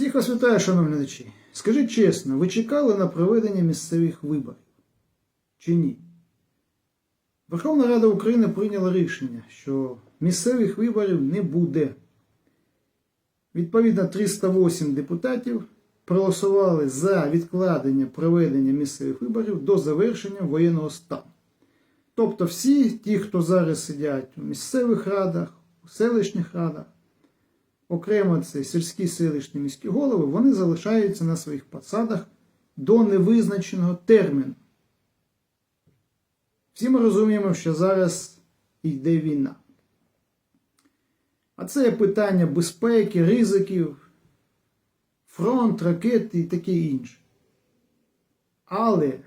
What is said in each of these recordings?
Всіх вас вітаю, шановні глядачі. Скажіть чесно, ви чекали на проведення місцевих виборів? Чи ні? Верховна Рада України прийняла рішення, що місцевих виборів не буде. Відповідно, 308 депутатів проголосували за відкладення проведення місцевих виборів до завершення воєнного стану. Тобто всі ті, хто зараз сидять у місцевих радах, у селищних радах, окремо це сільські селищні міські голови, вони залишаються на своїх посадах до невизначеного терміну. Всі ми розуміємо, що зараз йде війна. А це питання безпеки, ризиків, фронт, ракети і таке інше. Але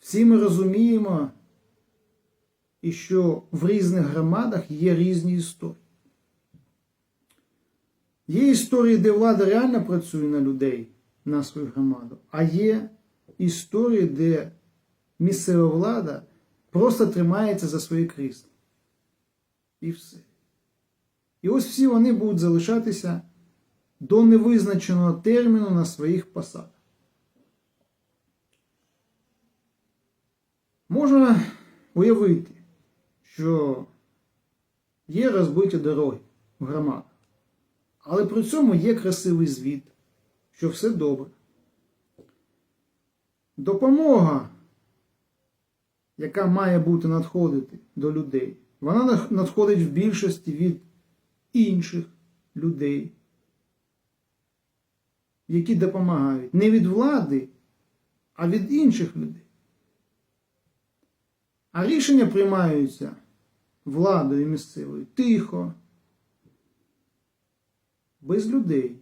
всі ми розуміємо, і що в різних громадах є різні історії. Є історії, де влада реально працює на людей, на свою громаду, а є історії, де місцева влада просто тримається за свої крісла. І все. І ось всі вони будуть залишатися до невизначеного терміну на своїх посадах. Можна уявити, що є розбиті дороги в громадах. Але при цьому є красивий звіт, що все добре. Допомога, яка має бути надходити до людей, вона надходить в більшості від інших людей, які допомагають. Не від влади, а від інших людей. А рішення приймаються владою місцевою тихо без людей.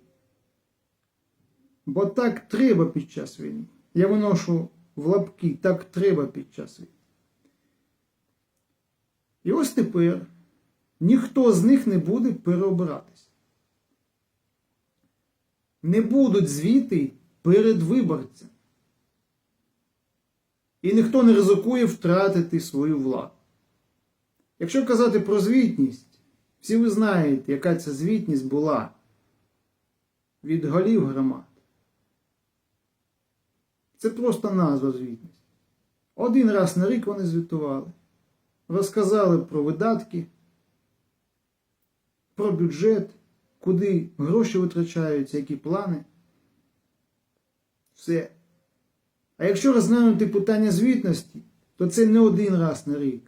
Бо так треба під час війни. Я виношу в лапки, так треба під час війни. І ось тепер ніхто з них не буде переобиратися. Не будуть звіти перед виборцем. І ніхто не ризикує втратити свою владу. Якщо казати про звітність, всі ви знаєте, яка ця звітність була від голів громад. Це просто назва звітність. Один раз на рік вони звітували, розказали про видатки, про бюджет, куди гроші витрачаються, які плани. Все. А якщо розглянути питання звітності, то це не один раз на рік.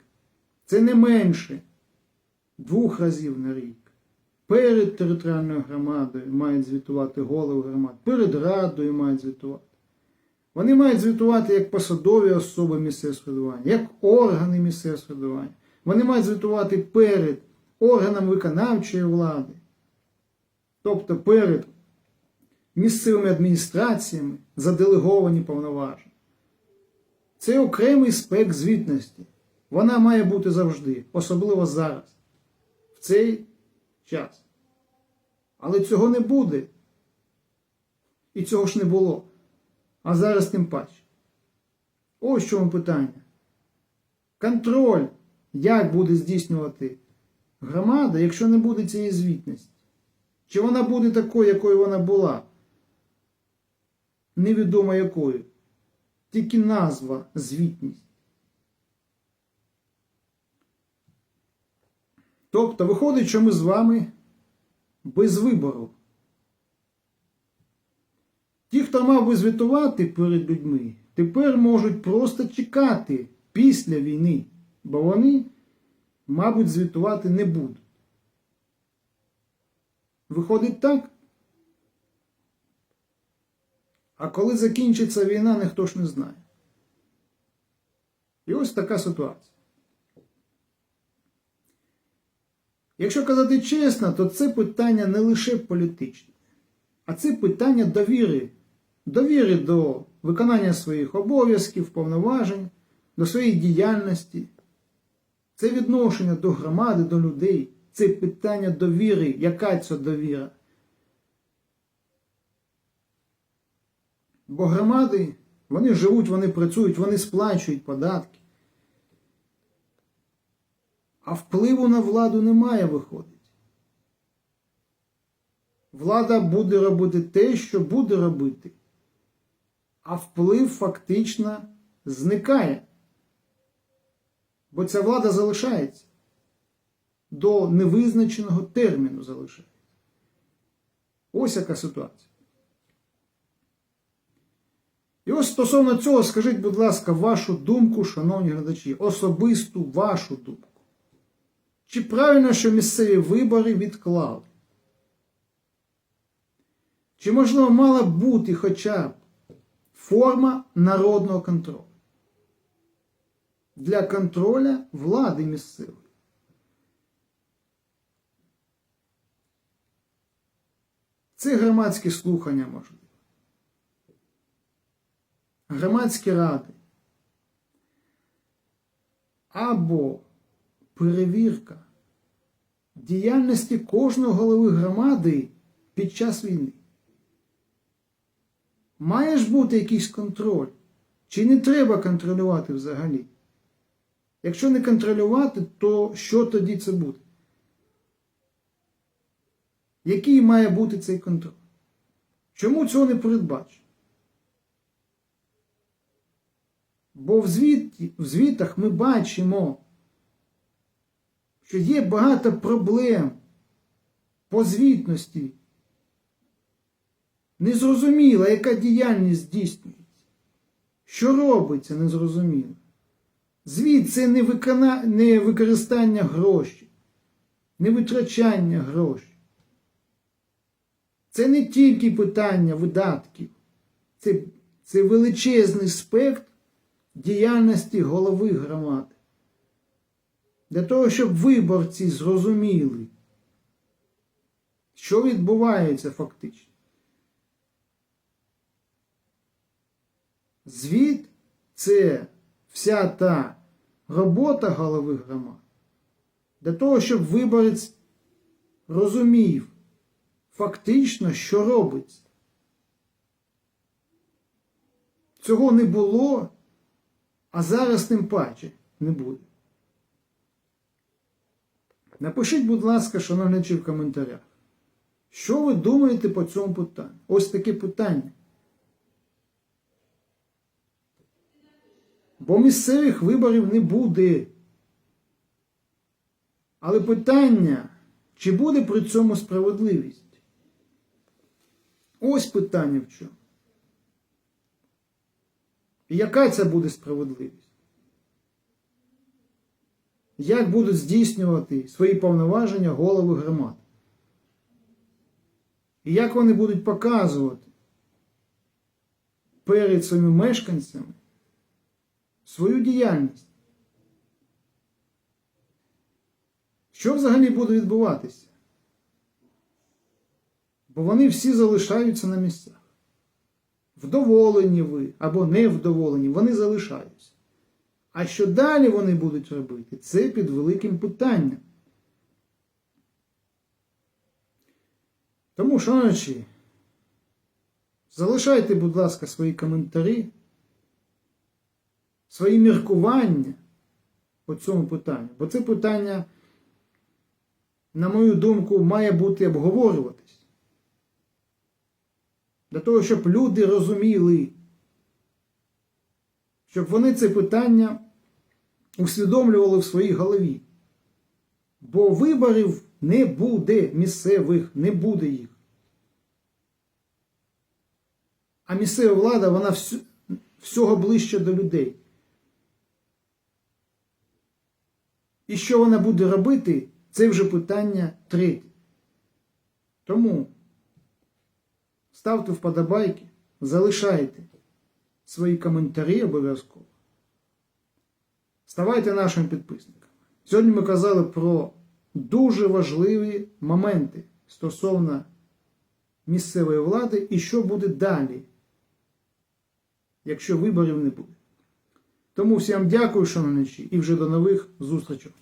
Це не менше двох разів на рік. Перед територіальною громадою мають звітувати голови громад, перед радою мають звітувати. Вони мають звітувати як посадові особи місцевого самоврядування, як органи місцевого самоврядування. Вони мають звітувати перед органами виконавчої влади, тобто перед місцевими адміністраціями заделеговані повноваження. Це окремий спек звітності. Вона має бути завжди, особливо зараз, в цей час. Але цього не буде. І цього ж не було. А зараз тим паче. Ось чому питання. Контроль, як буде здійснювати громада, якщо не буде цієї звітності. Чи вона буде такою, якою вона була? Невідомо якою. Тільки назва звітність. Тобто, виходить, що ми з вами без вибору. Ті, хто мав би звітувати перед людьми, тепер можуть просто чекати після війни, бо вони, мабуть, звітувати не будуть. Виходить так? А коли закінчиться війна, ніхто ж не знає. І ось така ситуація. Якщо казати чесно, то це питання не лише політичне, а це питання довіри. Довіри до виконання своїх обов'язків, повноважень, до своєї діяльності. Це відношення до громади, до людей. Це питання довіри. Яка це довіра? Бо громади, вони живуть, вони працюють, вони сплачують податки. А впливу на владу немає виходить. влада буде робити те, що буде робити, а вплив фактично зникає. Бо ця влада залишається до невизначеного терміну залишається. Ось яка ситуація. І ось стосовно цього, скажіть, будь ласка, вашу думку, шановні глядачі, особисту вашу думку. Чи правильно, що місцеві вибори відклали? Чи, можливо, мала бути хоча б форма народного контролю для контроля влади місцевої? Це громадські слухання можливо. Громадські ради. Або перевірка діяльності кожного голови громади під час війни. Має ж бути якийсь контроль? Чи не треба контролювати взагалі? Якщо не контролювати, то що тоді це буде? Який має бути цей контроль? Чому цього не передбачено? Бо в, звіті, в звітах ми бачимо, що є багато проблем по звітності. Незрозуміло, яка діяльність здійснюється. Що робиться, незрозуміло. Звіт це не, викона... не використання грошей, не витрачання грошей. Це не тільки питання видатків, це, це величезний спектр діяльності голови громади. Для того, щоб виборці зрозуміли, що відбувається фактично. Звіт це вся та робота голови громад. Для того, щоб виборець розумів фактично, що робиться. Цього не було, а зараз тим паче не буде. Напишіть, будь ласка, шановні в коментарях, що ви думаєте по цьому питанню? Ось таке питання. Бо місцевих виборів не буде. Але питання, чи буде при цьому справедливість? Ось питання в чому. І яка це буде справедливість? Як будуть здійснювати свої повноваження голови громад? І як вони будуть показувати перед своїми мешканцями свою діяльність? Що взагалі буде відбуватися? Бо вони всі залишаються на місцях. Вдоволені ви або невдоволені, вони залишаються. А що далі вони будуть робити, це під великим питанням. Тому, шановні, залишайте, будь ласка, свої коментарі, свої міркування по цьому питанню. Бо це питання, на мою думку, має бути обговорюватись. Для того, щоб люди розуміли, щоб вони це питання усвідомлювали в своїй голові. Бо виборів не буде місцевих, не буде їх. А місцева влада, вона вс... всього ближче до людей. І що вона буде робити, це вже питання третє. Тому ставте вподобайки, залишайте свої коментарі обов'язково. Ставайте нашими підписниками. Сьогодні ми казали про дуже важливі моменти стосовно місцевої влади і що буде далі, якщо виборів не буде. Тому всім дякую, шановні, і вже до нових зустрічей.